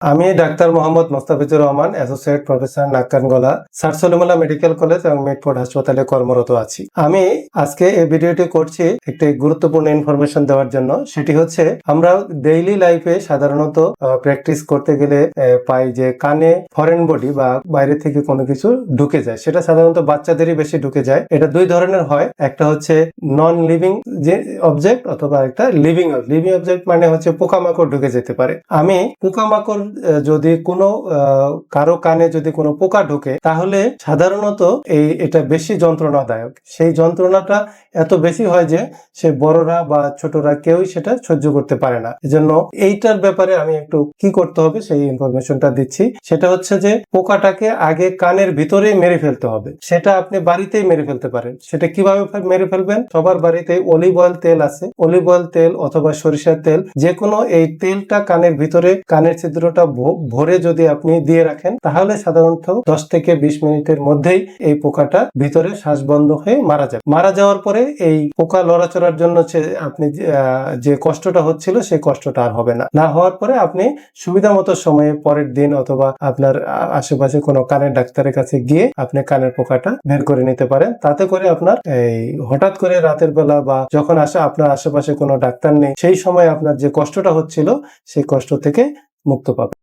আমি doctor Mohammad Mostafizur Rahman, associate professor নাক্কান গলা সারসলিমুল্লাহ মেডিকেল কলেজ এবং মেডফোর্ড হাসপাতালে কর্মরত আছি। আমি আজকে এই ভিডিওটি করছি একটি গুরুত্বপূর্ণ ইনফরমেশন দেওয়ার জন্য। সেটি হচ্ছে, আমরা ডেইলি লাইফে সাধারণত প্র্যাকটিস করতে গেলে পাই যে কানে ফরেন বডি বা বাইরে থেকে কোনো কিছু ঢুকে যায়। সেটা সাধারণত বাচ্চাদেরই বেশি ঢুকে যায়। এটা দুই ধরনের হয়। একটা হচ্ছে নন লিভিং যে অবজেক্ট অথবা একটা লিভিং লিভিং অবজেক্ট মানে হচ্ছে পোকামাকড় ঢুকে যেতে পারে। আমি পোকামাকড় যদি কোনো কারও কানে যদি কোনো পোকা ঢুকে, তাহলে সাধারণত এই, এটা বেশি যন্ত্রণাদায়ক। সেই যন্ত্রণাটা এত বেশি হয় যে সে বড়রা বা ছোটরা কেউই সেটা সহ্য করতে পারে না। এজন্য এইটার ব্যাপারে আমি একটু কি করতে হবে সেই ইনফরমেশনটা দিচ্ছি। সেটা হচ্ছে যে পোকাটাকে আগে কানের ভিতরেই মেরে ফেলতে হবে। সেটা আপনি বাড়িতেই মেরে ফেলতে পারেন। সেটা কীভাবে মেরে ফেলবেন? সবার বাড়িতে অলিভ অয়েল তেল আছে। অলিভ অয়েল তেল অথবা সরিষার তেল যে কোনো এই তেলটা কানের ভিতরে, কানের ছিদ্রটা ভ- ভরে যদি আপনি দিয়ে রাখেন, তাহলে সাধারণত দশ থেকে বিশ মিনিটের মধ্যেই এই পোকাটা ভিতরে শ্বাস বন্ধ হয়ে মারা যাবে। মারা যাওয়ার পরে এই পোকা লড়াচড়ার জন্য আপনি যে কষ্টটা হচ্ছিল সেই কষ্টটা আর হবে না। না হওয়ার পরে আপনি সুবিধা মতো সময়ে পরের দিন অথবা আপনার আশেপাশে কোনো কানের ডাক্তারের কাছে গিয়ে আপনি কানের পোকাটা বের করে নিতে পারেন। তাতে করে আপনার এই হঠাৎ করে রাতের বেলা বা যখন আসে, আপনার আশেপাশে কোনো ডাক্তার নেই, সেই সময় আপনার যে কষ্টটা হচ্ছিল, সেই কষ্ট থেকে মুক্ত পাবেন